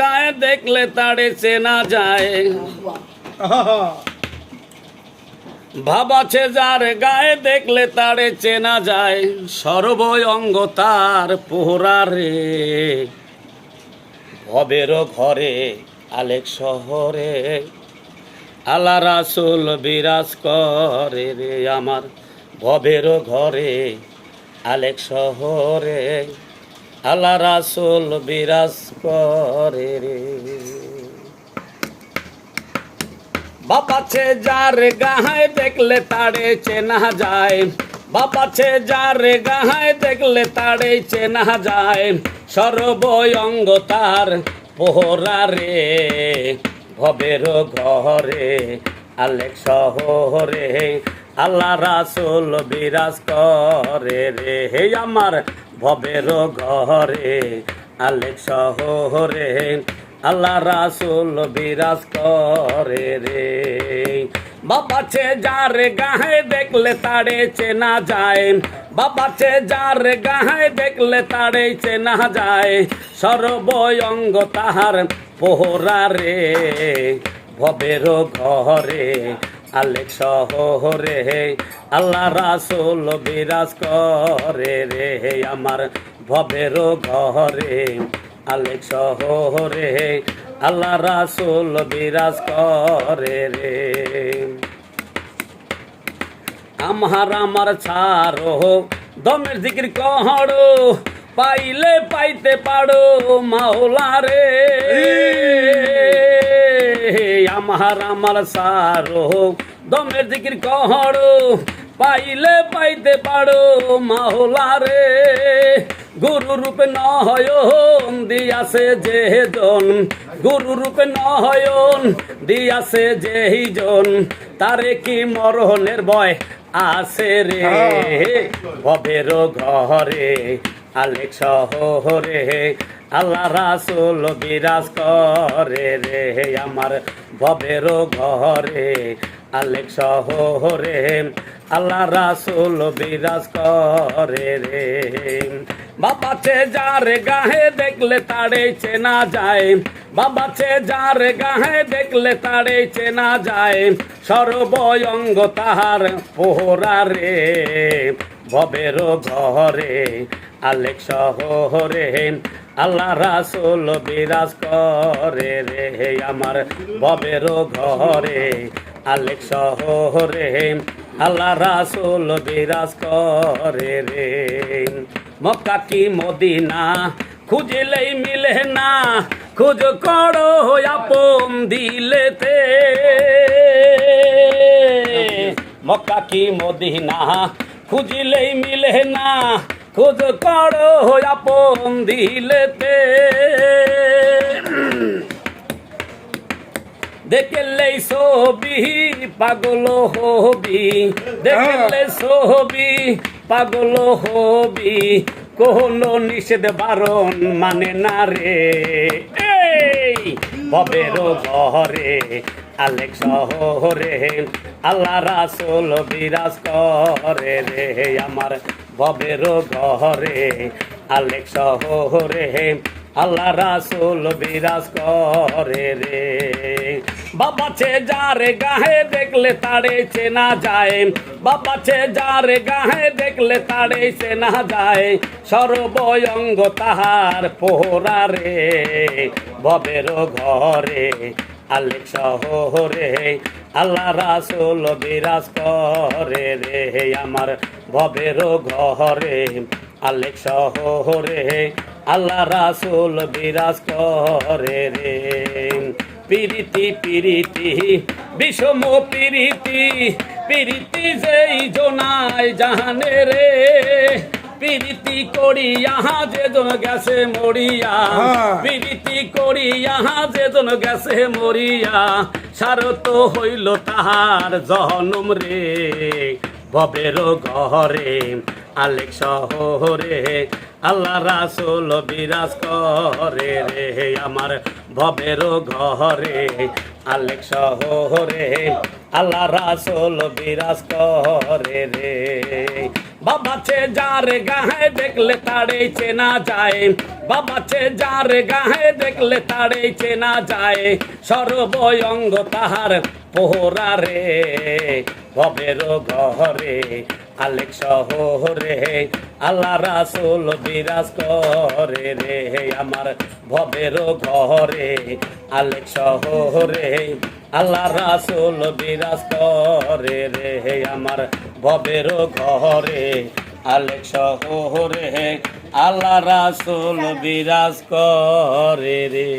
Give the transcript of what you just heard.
গায়ে দেখলে তারে চেনা যায়। ভাব যার গায়ে দেখলে তারে চেনা যায় সর্বঙ্গ তার পোহরা রে। ভবের ঘরে, আলেক শহরে, আল্লাহ রাসুল বিরাজ করে রে আমার। ভবের ঘরে, আলেক শহরে আল্লাহ রাসুল বিরাজ করে রে। বাপাছে যার গাহায় দেখলে তারে চেনা যায়। বাপাছে যার গাহায় দেখলে তারে চেনা যায়। সর্বঙ্গ তার পোহরা রে। ভবের ঘরে, আলেক শহরে, আল্লাহ রাসুল বিরাজ করে রে। হে আমার ভবের ঘরে, আলেক শহরে, আল্লাহ রাসুল বিরাজ করে রে। বাবাছে যার গাহে দেখলে তারে চেনা যায় বাবাছে যার গাহে দেখলে তারে চেনা যায় সর্বঙ্গ তাহার পোহরা রে। ভবের ঘরে আলেক শহরে আল্লাহ রাসুল বিরাজ করে রে আমার ভবের ঘরে। আলেক শহরে আল্লাহ রাসুল বিরাজ করে রে। আমার আমার ছাড়ো, দমের দিকির কহড়ো, পাইলে পাইতে পারো মাওলা রে। আমার আমার সারো। দমের দিকির কহড়ো পাইলে পাইতে পারো মাওলা রে। গুরু রূপে নহয়ন দিয়াছে যে জন। গুরু রূপে নহয়ন দিয়াছে যেই জন। তারে কি মরণের ভয় আছে রে? ভবের ঘরে আলেক শহরে। আল্লাহ রাসুল বিরাজ করে রে আমার ভবের ঘরে, আলেক শহরে। আল্লাহ রাসুল বিরাজ করে রে। বাবাছে যার গাহে দেখলে তারে চেনা যায় বাবাছে যার গাহে দেখলে তারে চেনা যায় সর্বঙ্গ তাহার পোহরা রে। ভবের ঘরে, আলেক শহরে আল্লাহ রাসুল বিরাজ করে রে হে আমার ভবের ঘরে। আলেক শহরে আল্লাহ রাসুল বিরাজ করে রে। মক্কা কি মদিনা? খুঁজলেই মিলে না। খুঁজ করো আপন দিলেতে। মক্কা কি মদিনা? খুঁজলেই মিলে না। খুঁজ করো আপন দিলেতে? দেখলে ছবি পাগল হবি দেখলে ছবি পাগল হবি কোনো নিষেধ বারণ মানে না রে। ভবের ঘরে আলেক শহরে আল্লাহ রাসুল বিরাজ করে রে আমার ভবের ঘরে, আলেক শহরে, আল্লাহ রাসুল বিরাজ করে রে। বাবাছে যারে গাহে দেখলে তারে চেনা যায় বাবাছে যারে গাহে দেখলে তারে চেনা যায় সর্বঙ্গ তাহার পোহরা রে। ভবের ঘরে আলেক শহরে আল্লাহ রাসুল, বিরাজ করে রে আমার ভবের ঘরে। আলেক শহরে আল্লাহ রাসুল, বিরাজ করে রে। পিরিতি পিরিতি, বিষম পিরিতি পিরিতি যেই জোনায় জাহানে রে। পিরিতি করি আহা যে জন গেছে মরিয়া। পিরিতি করি আহা যে জন গেছে মরিয়া। সারত হইল তাহার জহনম রে ভবের ঘরে আলেক শহরে। আল্লাহ রাসুল বিরাজ করে রে আমার ভবের ঘরে আলেক শহরে। আল্লাহ রাসুল বিরাজ করে রে। বাবাছে যার গাহে দেখলে তারে চেনা যায়। বাবা বাবাচে যার গায়ে দেখলে তারে চেনা যায়। সর্বয়ঙ্গ তাহার পোহরা রে ভবের ঘরে আলেক শহরে, আল্লাহ রাসুল বিরাজ করে রে আমার ভবের ঘরে আলেক শহরে, আল্লাহ রাসুল বিরাজ করে রে আমার ভবের ঘরে আলেক শহরে আল্লাহ রাসুল বিরাজ করে রে।